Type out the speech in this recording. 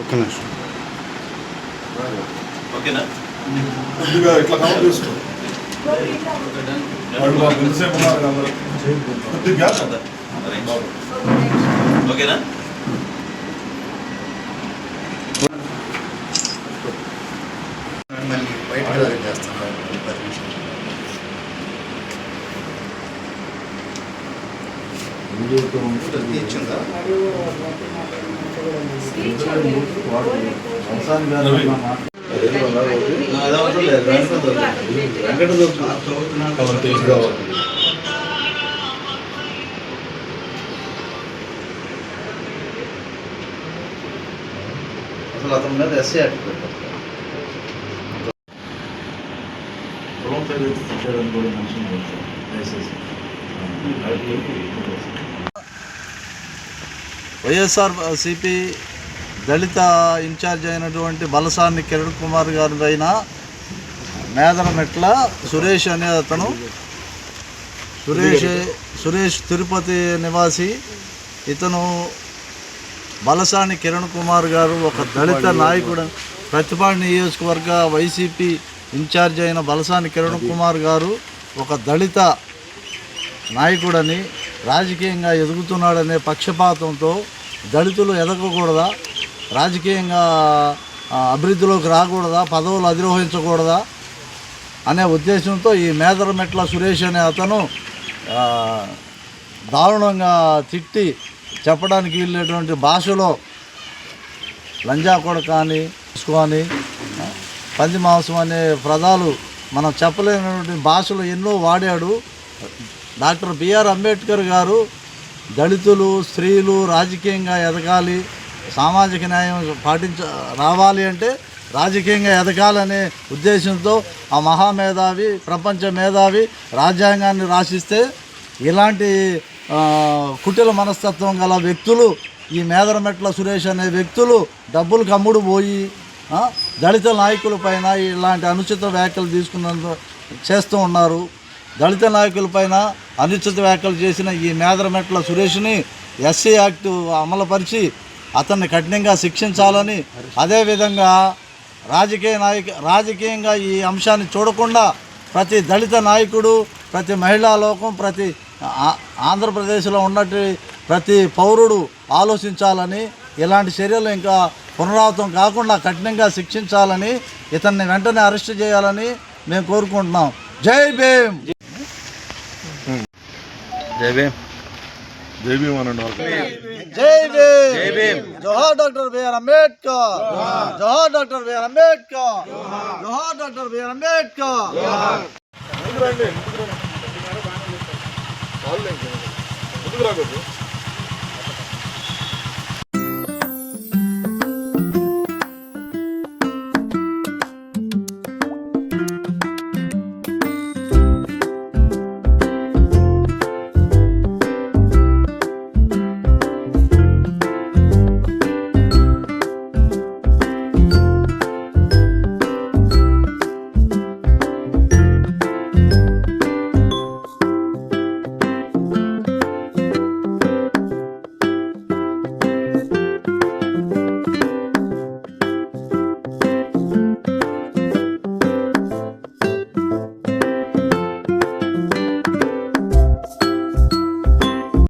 ఒక్క నిమిషం ఓకేనా? కొద్దిగా ఇట్లా కవర్ చేసుకో. వాళ్ళు బాబు ఎంతసేపు ఉన్నారు? కొద్దిగా. ఓకేనా? మళ్ళీ బయటకు చేస్తాను పది నిమిషాలు. ఇచ్చిందా అసలు అతని మీద ఎస్సీ యాక్ట్ పెట్టారు పొలం సైడ్ చేయడానికి కూడా మనిషిని పెడతారు దయచేసి వైఎస్ఆర్ సిపి దళిత ఇన్ఛార్జ్ అయినటువంటి బలసాని కిరణ్ కుమార్ గారి పైన మేదరమెట్ల సురేష్ అనే అతను సురేష్ సురేష్ తిరుపతి నివాసి ఇతను బలసాని కిరణ్ కుమార్ గారు ఒక దళిత నాయకుడు. ప్రతిపాడు నియోజకవర్గ వైసీపీ ఇన్ఛార్జ్ అయిన బలసాని కిరణ్ కుమార్ గారు ఒక దళిత నాయకుడని రాజకీయంగా ఎదుగుతున్నాడనే పక్షపాతంతో దళితులు ఎదగకూడదా? రాజకీయంగా అభివృద్ధిలోకి రాకూడదా? పదవులు అధిరోహించకూడదా? అనే ఉద్దేశంతో ఈ మేదరమెట్ల సురేష్ అనే అతను దారుణంగా తిట్టి చెప్పడానికి వీళ్ళేటువంటి భాషలో లంజా కొడక అని అని పంది మాంసం అనే పదాలు మనం చెప్పలేనటువంటి భాషలు ఎన్నో వాడాడు. డాక్టర్ బిఆర్ అంబేద్కర్ గారు దళితులు స్త్రీలు రాజకీయంగా ఎదగాలి సామాజిక న్యాయం పాటించ రావాలి అంటే రాజకీయంగా ఎదగాలనే ఉద్దేశంతో ఆ మహామేధావి ప్రపంచ మేధావి రాజ్యాంగాన్ని రాసిస్తే ఇలాంటి కుటిల మనస్తత్వం గల వ్యక్తులు ఈ మేదరమెట్ల సురేష్ అనే వ్యక్తులు డబ్బులు కమ్ముడు పోయి దళిత నాయకుల పైన ఇలాంటి అనుచిత వ్యాఖ్యలు తీసుకున్నందు చేస్తూ ఉన్నారు. దళిత నాయకులపైన అనుచిత వ్యాఖ్యలు చేసిన ఈ మేదరమెట్ల సురేష్ని ఎస్సీ యాక్ట్ అమలుపరిచి అతన్ని కఠినంగా శిక్షించాలని అదేవిధంగా రాజకీయ నాయక రాజకీయంగా ఈ అంశాన్ని చూడకుండా ప్రతి దళిత నాయకుడు ప్రతి మహిళా లోకం ప్రతి ఆంధ్రప్రదేశ్లో ఉన్నట్టు ప్రతి పౌరుడు ఆలోచించాలని ఇలాంటి చర్యలు ఇంకా పునరావృతం కాకుండా కఠినంగా శిక్షించాలని ఇతన్ని వెంటనే అరెస్ట్ చేయాలని మేము కోరుకుంటున్నాం. జై భీమ్! జై భీమ్. జై భీమ్ అనండి. జై భీమ్. జై భీమ్. జోహార్ డాక్టర్ బిఆర్ అంబేద్కర్. జోహార్. Doctor BR Ambedkar. జోహార్. Doctor BR Ambedkar. ముందుకు రండి, ముందుకు రండి.